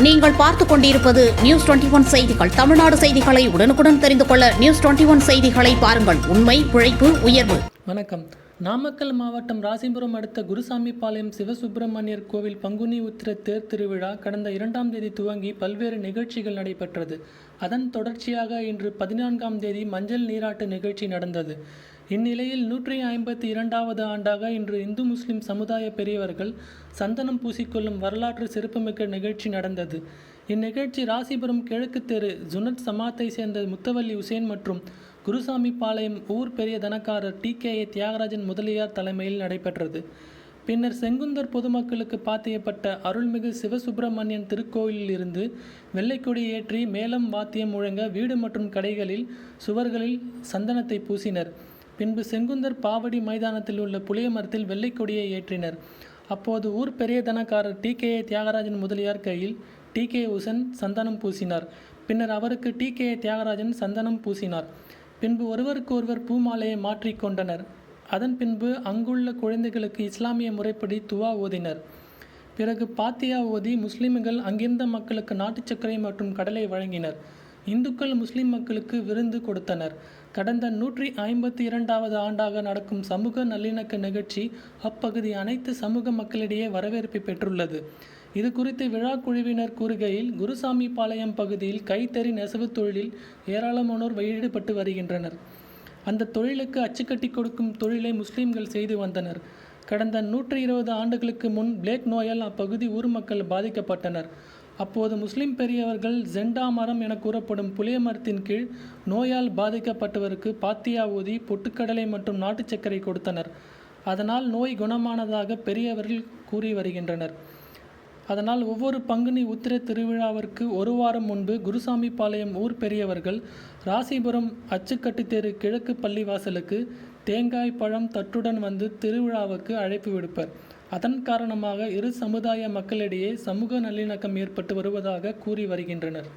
நீங்கள் பார்த்துக் கொண்டிருப்பது நியூஸ் டுவெண்டி ஒன் செய்திகள். தமிழ்நாடு செய்திகளை உடனுக்குடன் தெரிந்து கொள்ள நியூஸ் டுவெண்டி ஒன் செய்திகளை பாருங்கள். உண்மை உழைப்பு உயர்வு. வணக்கம். நாமக்கல் மாவட்டம் ராசிபுரம் அடுத்த குருசாமிபாளையம் சிவசுப்பிரமணியர் கோவில் பங்குனி உத்திர தேர் திருவிழா கடந்த இரண்டாம் தேதி துவங்கி பல்வேறு நிகழ்ச்சிகள் நடைபெற்றது. அதன் தொடர்ச்சியாக இன்று பதினான்காம் தேதி மஞ்சள் நீராட்டு நிகழ்ச்சி நடந்தது. இந்நிலையில் நூற்றி ஐம்பத்தி இரண்டாவது ஆண்டாக இன்று இந்து முஸ்லிம் சமுதாய பெரியவர்கள் சந்தனம் பூசிக்கொள்ளும் வரலாற்று சிறப்புமிக்க நிகழ்ச்சி நடந்தது. இந்நிகழ்ச்சி ராசிபுரம் கிழக்கு தெரு ஜுனத் சமாத்தை சேர்ந்த முத்தவல்லி உசேன் மற்றும் குருசாமி பாளையம் ஊர் பெரிய தனக்காரர் T K A Thiyagarajan Mudaliar தலைமையில் நடைபெற்றது. பின்னர் செங்குந்தர் பொதுமக்களுக்கு பாத்தியப்பட்ட அருள்மிகு சிவசுப்பிரமணியன் திருக்கோயிலில் இருந்து வெள்ளைக்கொடி ஏற்றி மேளம் வாத்தியம் முழங்க வீடு மற்றும் கடைகளில் சுவர்களில் சந்தனத்தை பூசினர். பின்பு செங்குந்தர் பாவடி மைதானத்தில் உள்ள புளிய மரத்தில் வெள்ளைக்கொடியை ஏற்றினர். அப்போது ஊர் பெரிய தனக்காரர் டி கே தியாகராஜன் முதலியார் கையில் டி கே உசன் சந்தனம் பூசினார். பின்னர் அவருக்கு டி கே தியாகராஜன் சந்தனம் பூசினார். பின்பு ஒருவருக்கு ஒருவர் பூமாலையை மாற்றிக்கொண்டனர் அதன் பின்பு அங்குள்ள குழந்தைகளுக்கு இஸ்லாமிய முறைப்படி துவா ஓதினர். பிறகு பாத்தியா ஓதி முஸ்லிம்கள் அங்கிருந்த மக்களுக்கு நாட்டு சர்க்கரை மற்றும் கடலை வழங்கினர். இந்துக்கள் முஸ்லிம் மக்களுக்கு விருந்து கொடுத்தனர். கடந்த நூற்றி ஐம்பத்தி இரண்டாவது ஆண்டாக நடக்கும் சமூக நல்லிணக்க நிகழ்ச்சி அப்பகுதி அனைத்து சமூக மக்களிடையே வரவேற்பை பெற்றுள்ளது. இது குறித்து விழா குழுவினர் கூறுகையில் குருசாமி பாளையம் பகுதியில் கைத்தறி நெசவு தொழிலில் ஏராளமானோர் ஈடுபட்டு வருகின்றனர். அந்த தொழிலுக்கு அச்சுக்கட்டி கொடுக்கும் தொழிலை முஸ்லிம்கள் செய்து வந்தனர். கடந்த நூற்றி இருபது ஆண்டுகளுக்கு முன் பிளேக் நோயால் அப்பகுதி ஊர் மக்கள் பாதிக்கப்பட்டனர். அப்போது முஸ்லிம் பெரியவர்கள் ஜெண்டா மரம் என கூறப்படும் புளிய மரத்தின் கீழ் நோயால் பாதிக்கப்பட்டவருக்கு பாத்தியா ஊதி பொட்டுக்கடலை மற்றும் நாட்டுச் சர்க்கரை கொடுத்தனர். அதனால் நோய் குணமானதாக பெரியவர்கள் கூறி வருகின்றனர். அதனால் ஒவ்வொரு பங்குனி உத்திர திருவிழாவிற்கு ஒரு வாரம் முன்பு குருசாமி பாளையம் ஊர் பெரியவர்கள் ராசிபுரம் அச்சுக்கட்டு தெரு கிழக்கு பள்ளிவாசலுக்கு தேங்காய் பழம் தட்டுடன் வந்து திருவிழாவுக்கு அழைப்பு விடுப்பர். அதன் காரணமாக இரு சமுதாய மக்களிடையே சமூக நல்லிணக்கம் ஏற்பட்டு வருவதாக கூறி வருகின்றனர்.